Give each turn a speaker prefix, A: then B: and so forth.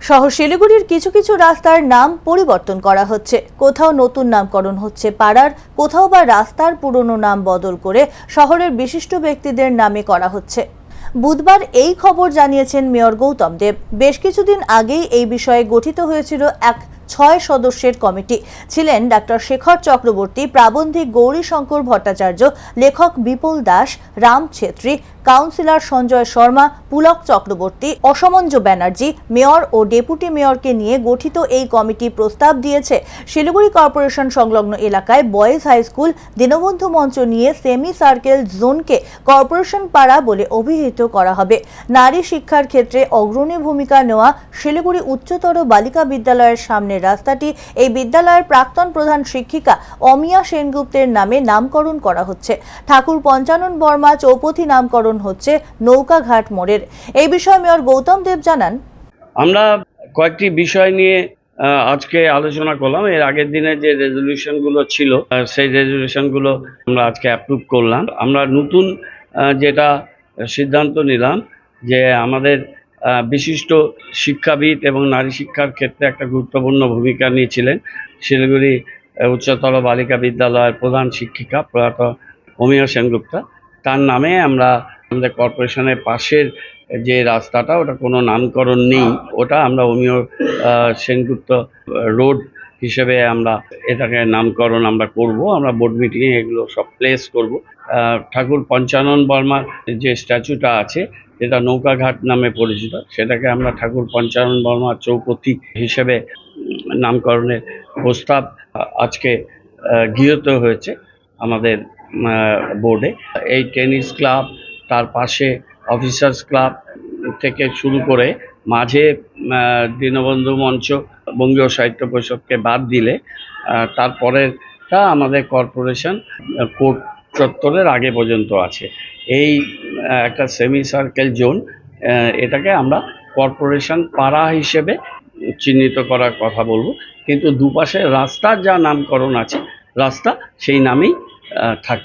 A: শহর শিলিগুড়ির কিছু কিছু রাস্তার নাম পরিবর্তন করা হচ্ছে। কোথাও নতুন নামকরণ হচ্ছে পাড়ার, কোথাও বা রাস্তার পুরনো নাম বদল করে শহরের বিশিষ্ট ব্যক্তিদের নামে করা হচ্ছে। বুধবার এই খবর জানিয়েছেন মেয়র গৌতম দেব। বেশ কিছুদিন আগেই এই বিষয়ে গঠিত হয়েছিল এক ছয় সদস্যের কমিটি ছিলেন ডাক্তার শেখর চক্রবর্তী, প্রাবন্ধিক গৌরীশঙ্কর ভট্টাচার্য, লেখক বিপুল দাস, রাম ছেত্রী, কাউন্সিলর সঞ্জয় শর্মা, পুলক চক্রবর্তী, অসমঞ্জ ব্যানার্জি, মেয়র ও ডেপুটি মেয়রকে নিয়ে গঠিত এই কমিটি প্রস্তাব দিয়েছে। শিলিগুড়ি কর্পোরেশন সংলগ্ন এলাকায় বয়েজ হাই স্কুল দীনবন্ধু মঞ্চ নিয়ে সেমি সার্কেল জোনকে কর্পোরেশন পাড়া বলে অভিহিত করা হবে। নারী শিক্ষার ক্ষেত্রে অগ্রণী ভূমিকা নেওয়া শিলিগুড়ি উচ্চতর বালিকা বিদ্যালয়ের রাস্তাটি এই বিদ্যালয়ের প্রাক্তন প্রধান শিক্ষিকা অমিয়া সেনগুপ্তের নামে নামকরণ করা হচ্ছে। ঠাকুর পঞ্চানন বর্মা চৌপথী নামকরণ হচ্ছে নৌকাঘাট মোড়ের। এই বিষয়ে মেয়র গৌতম দেব জানান।
B: আমরা কয়েকটি বিষয় নিয়ে আজকে আলোচনা করলাম। এর আগের দিনে যে রেজলিউশনগুলো ছিল সেই রেজলিউশনগুলো আমরা আজকে অ্যাপ্রুভ করলাম। আমরা নতুন যেটা সিদ্ধান্ত নিলাম যে আমাদের বিশিষ্ট শিক্ষাবিদ এবং নারী শিক্ষার ক্ষেত্রে একটা গুরুত্বপূর্ণ ভূমিকা নিয়েছিলেন। শিলিগুড়ি উচ্চতর বালিকা বিদ্যালয়ের প্রধান শিক্ষিকা প্রয়াত অমিয় সেনগুপ্তা। তার নামে আমরা আমাদের কর্পোরেশনের পাশের যে রাস্তাটা, ওটা কোনো নামকরণ নেই। ওটা আমরা অমিয় সেনগুপ্ত রোড হিসেবে আমরা এটাকে নামকরণ আমরা করব, আমরা বোর্ড মিটিংয়ে এগুলো সব প্লেস করব। ঠাকুর পঞ্চানন বর্মার যে স্ট্যাচুটা আছে, যেটা নৌকাঘাট নামে পরিচিত, সেটাকে আমরা ঠাকুর পঞ্চানন বর্মার চৌপথি হিসেবে নামকরণের প্রস্তাব আজকে গৃহীত হয়েছে আমাদের বোর্ডে এই টেনিস ক্লাব তার পাশে অফিসার্স ক্লাব থেকে শুরু করে মাঝে দীনবন্ধু মঞ্চ, বঙ্গীয় সাহিত্য পরিষদকে বাদ দিলে তারপরেরটা আমাদের কর্পোরেশন কোর্ট চত্বরের আগে পর্যন্ত আছে। এই একটা সেমি সার্কেল জোন এটাকে আমরা কর্পোরেশন পাড়া হিসেবে চিহ্নিত করার কথা বলব। কিন্তু দুপাশে রাস্তার যা নামকরণ আছে, রাস্তা সেই নামেই থাকবে।